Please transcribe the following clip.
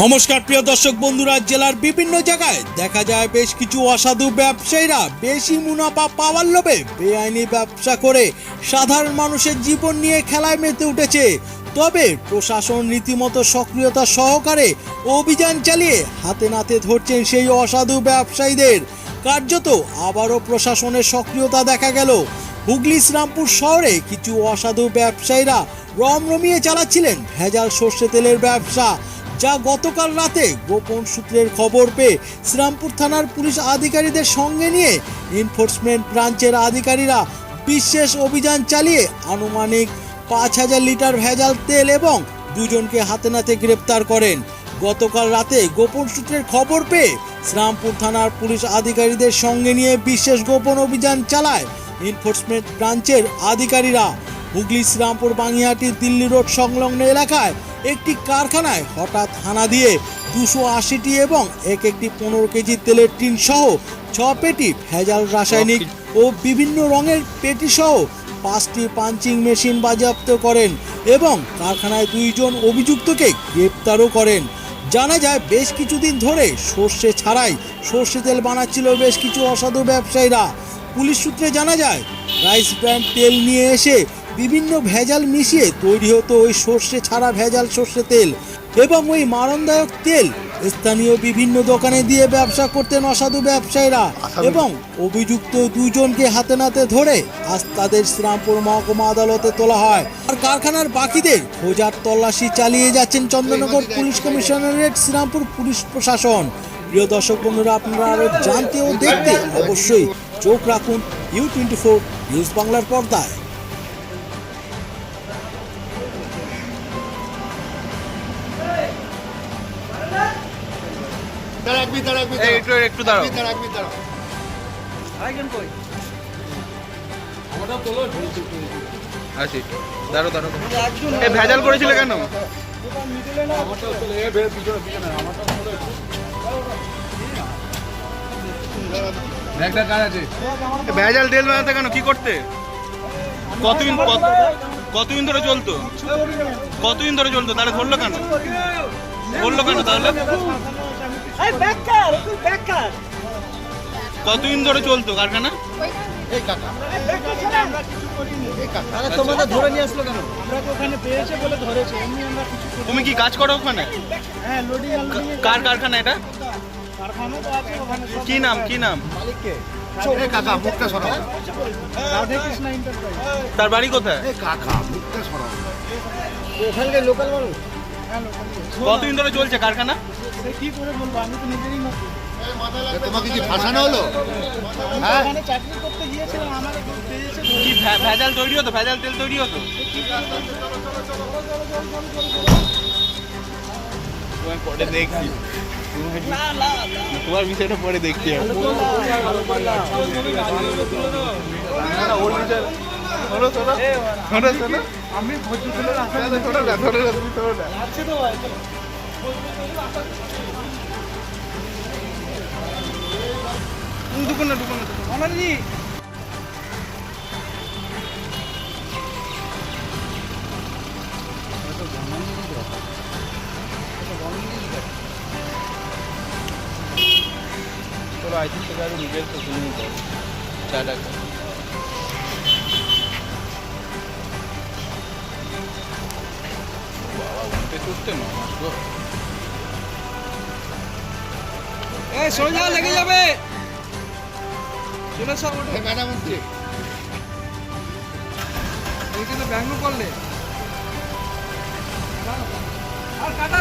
নমস্কার প্রিয় দর্শক বন্ধুরা, জেলার বিভিন্ন জায়গায় দেখা যায় বেশ কিছু অসাধু ব্যবসায়ীরা বেশি মুনাফা পাওয়ার লোভে বেআইনি ব্যবসা করে সাধারণ মানুষের জীবন নিয়ে খেলায় মেতে উঠেছে। তবে প্রশাসন রীতিমতো সক্রিয়তা সহকারে অভিযান চালিয়ে হাতে নাতে ধরছেন সেই অসাধু ব্যবসায়ীদের। কার্যত আবারও প্রশাসনের সক্রিয়তা দেখা গেল। হুগলি শ্রামপুর শহরে কিছু অসাধু ব্যবসায়ীরা রমরমিয়ে চালাচ্ছিলেন ভেজাল সর্ষে তেলের ব্যবসা, যা গতকাল রাতে গোপন সূত্রের খবর পেয়ে শ্রীরামপুর থানার পুলিশ আধিকারিকদের সঙ্গে নিয়ে এনফোর্সমেন্ট ব্রাঞ্চের আধিকারীরা বিশেষ অভিযান চালিয়ে আনুমানিক পাঁচ হাজার লিটার ভেজাল তেল এবং দুজনকে হাতে নাতে গ্রেপ্তার করেন। গতকাল রাতে গোপন সূত্রের খবর পেয়ে শ্রামপুর থানার পুলিশ আধিকারিকদের সঙ্গে নিয়ে বিশেষ গোপন অভিযান চালায় এনফোর্সমেন্ট ব্রাঞ্চের আধিকারীরা হুগলি শ্রীরামপুর বাঙিয়াটি দিল্লি রোড সংলগ্ন এলাকায় একটি কারখানায় হঠাৎ হানা দিয়ে দুশো আশিটি এবং এক একটি পনেরো কেজি তেলের টিন সহ ছ পেটি ভেজাল রাসায়নিক ও বিভিন্ন রঙের পেটি সহ পাঁচটি পাঞ্চিং মেশিন বাজেয়াপ্ত করেন এবং কারখানায় দুইজন অভিযুক্তকে গ্রেপ্তারও করেন। জানা যায়, বেশ কিছুদিন ধরে সর্ষে ছাড়াই সর্ষে তেল বানাচ্ছিল বেশ কিছু অসাধু ব্যবসায়ীরা। পুলিশ সূত্রে জানা যায়, রাইস ব্র্যান্ড তেল নিয়ে এসে বিভিন্ন ভেজাল মিশিয়ে তৈরি হতো ওই সর্ষে ছাড়া ভেজাল সর্ষে তেল এবং ওই মারণদায়ক তেল স্থানীয় বিভিন্ন দোকানে দিয়ে ব্যবসা করতেন অসাধু ব্যবসায়ীরা এবং অভিযুক্ত দুজনকে হাতে নাতে ধরে আজ তাদের শ্রীরামপুর মহকুমা আদালতে তোলা হয়। আর কারখানার বাকিদের খোঁজার তল্লাশি চালিয়ে যাচ্ছেন Chandannagar police commissionerate Srirampur police প্রশাসন। প্রিয় দর্শক বন্ধুরা আপনারা আরও জানতে ও দেখতে অবশ্যই চোখ রাখুন ইউ টোয়েন্টি ফোর নিউজ বাংলার পর্দায়। একটু দাঁড়া দাঁড়া আসি। দাঁড়ো দাঁড়ো এই ভেজাল করেছিলে কেন? ভেজাল তেল বানাতে কেন? কি করতে? কতদিন কত- কতদিন ধরে চলতো কতদিন ধরে চলতো তাহলে ধরলো কেন? ধরলো কেন তাহলে? কতদিন ধরে চলতো কারখানা? এই কাকা। আমরা কিছু করিনি। এই কাকা। আরে তোমাদের ধরে নিয়ে আসলো কেন? আমরা তো ওখানে পেয়েছে বলে ধরেছে এমনি আমরা কিছু তুমি কি কাজ করো ওখানে? হ্যাঁ লোডিং কার কারখানা এটা? কারখানা তো আছে ওখানে কি নাম কি নাম? এই কাকা মুখটা সরাও। রাধে কৃষ্ণ এন্টারপ্রাইজ তার বাড়ি কোথায়? কাকা মুখটা সরাও। ওখানকার লোকাল মানুষ? কতদিন ধরে চলছে কারখানা? কি করে বলব? আমি তো নিজেরই তোমাকে কি ফাঁসানো হলো? হ্যাঁ? চাকরি করতে গিয়েছিলাম আমার কি ভেজাল তৈরি হতো? ভেজাল তেল তৈরি হতো? পরে দেখছি। তোমার বিষয়টা পরে দেখছি। আমি। না, না, ওর বিষয়- শোনো, শোনো। আমি শোনো, শোনো না, শোনো না, তুমি শোনো না। আছে তো ভাই তুমি না, ঢুকো না, না। অনারি আরও details তো শুনে নিতে এই সোজা লেগে যাবে। চলে সব ওঠে। ম্যাডাম হচ্ছে এইখানে ব্যঙ্গ করলে। আর কাটা।